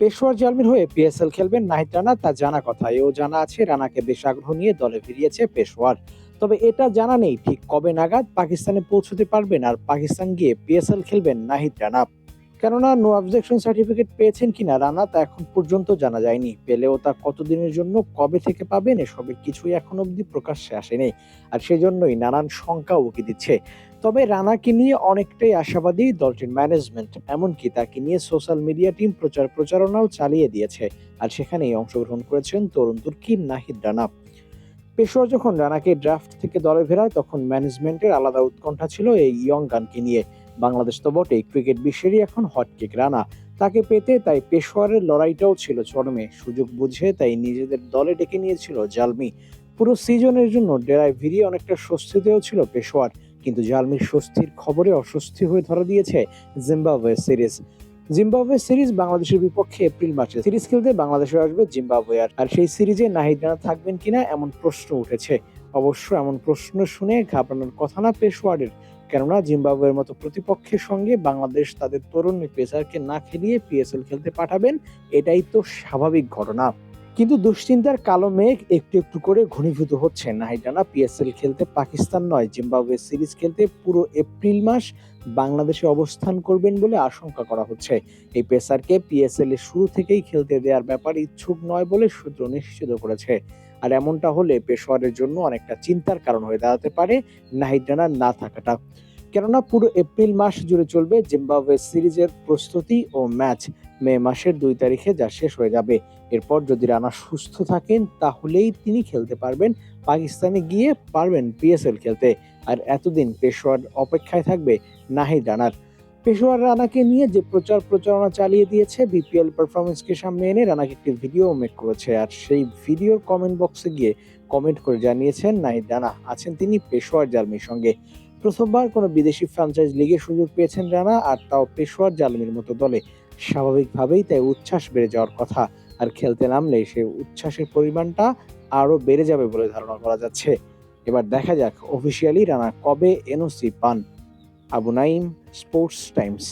পেশোয়ার জালমির হয়ে পিএসএল খেলবেন নাহিদ রানা, তা জানা কথা। এও জানা আছে, রানাকে বেশ আগ্রহ নিয়ে দলে ফিরিয়েছে পেশোয়ার। তবে এটা জানা নেই ঠিক কবে নাগাদ পাকিস্তানে পৌঁছতে পারবেন আর পাকিস্তান গিয়ে পিএসএল খেলবেন নাহিদ রানা। কেননা নো অবজেকশন সার্টিফিকেট পেয়েছেন কিনা রানা তা এখন পর্যন্ত জানা যায়নি। পেলেও তা কতদিনের জন্য, কবে থেকে পাবেন, এসবের কিছুই এখন অবধি প্রকাশ্যে আসেনি। আর সেজন্যই নানান শঙ্কা উকি দিচ্ছে। তবে রানাকে নিয়ে অনেকটাই আশাবাদী দলটির ম্যানেজমেন্ট এমনকি তাকে নিয়ে সোশ্যাল মিডিয়া টিম প্রচার প্রচারণাও চালিয়ে দিয়েছে। আর সেখানেই অংশগ্রহণ করেছেন তরুণ তুর্কির নাহিদ রানা। পেশোয়ার যখন রানাকে ড্রাফট থেকে দলে ফেরায়, তখন ম্যানেজমেন্টের আলাদা উৎকণ্ঠা ছিল এই ইয়ং গানকে নিয়ে। বাংলাদেশ তো বটেই ক্রিকেট বিশ্বেরই এখন হটকেক রানা। তাকে পেতে তাই পেশোয়ারের লড়াইটাও ছিল চরমে। সুযোগ বুঝে তাই নিজেদের দলে ডেকে নিয়েছিল জালমি। পুরো সিজনের জন্য ডেরায় ভিড়িয়ে অনেকটা স্বস্তিতেও ছিল পেশোয়ার। কিন্তু জালমির স্বস্তির খবরে অস্বস্তি হয়ে ধরা দিয়েছে জিম্বাবুয়ে সিরিজ। জিম্বাবুয়ে সিরিজ বাংলাদেশের বিপক্ষে এপ্রিল মাসে সিরিজ খেলতে বাংলাদেশে আসবে জিম্বাবুয়ে। আর সেই সিরিজে নাহিদ রানা থাকবেন কিনা এমন প্রশ্ন উঠেছে। অবশ্য এমন প্রশ্ন শুনে ঘাবড়ানোর কথা না পেশোয়ারের কেননা জিম্বাবুয়ের মতো প্রতিপক্ষের সঙ্গে বাংলাদেশ তাদের তরুণ পেসারকে না খেলিয়ে পিএসএল খেলতে পাঠাবেন, এটাই তো স্বাভাবিক ঘটনা। কিন্তু দুশ্চিন্তার কালো মেঘ একটু একটু করে ঘনীভূত হচ্ছে। নাহিদ রানা পিএসএল খেলতে পাকিস্তান নয়, জিম্বাবুয়ে সিরিজ খেলতে পুরো এপ্রিল মাস বাংলাদেশে অবস্থান করবেন বলে আশঙ্কা করা হচ্ছে। এই পেসারকে পিএসএল এর শুরু থেকেই খেলতে দেওয়ার ব্যাপারে ইচ্ছুক নয় বলে সূত্র নিশ্চিত করেছে। আর এমনটা হলে পেশোয়ারের জন্য অনেকটা চিন্তার কারণ হয়ে দাঁড়াতে পারে নাহিদ রানার না থাকাটা। কেননা পুরো এপ্রিল মাস জুড়ে চলবে জিম্বাবুয়ে সিরিজের প্রস্তুতি ও ম্যাচ। মে মাসের দুই তারিখে যা শেষ হয়ে যাবে। এরপর যদি রানা সুস্থ থাকেন, তাহলেই তিনি খেলতে পারবেন। পাকিস্তানে গিয়ে পারবেন পিএসএল খেলতে। আর এতদিন পেশোয়ার অপেক্ষায় থাকবে নাহিদ রানার। পেশোয়ার রানাকে নিয়ে যে প্রচার প্রচারণা চালিয়ে দিয়েছে, বিপিএল পারফরমেন্সকে সামনে এনে রানাকে একটি ভিডিও মেক করেছে। আর সেই ভিডিওর কমেন্ট বক্সে গিয়ে কমেন্ট করে জানিয়েছেন নাহিদ রানা, আছেন তিনি পেশোয়ার জালমির সঙ্গে। প্রথমবার কোনো বিদেশি ফ্র্যাঞ্চাইজ লিগে সুযোগ পেয়েছেন রানা, আর তাও পেশোয়ার জালমির মতো দলে। স্বাভাবিকভাবেই তাই উচ্ছ্বাস বেড়ে যাওয়ার কথা। আর খেলতে নামলে সে উচ্ছ্বাসের পরিমাণটা আরও বেড়ে যাবে বলে ধারণা করা যাচ্ছে। এবার দেখা যাক অফিসিয়ালি রানা কবে এনওসি পান। Abu Naim sports Times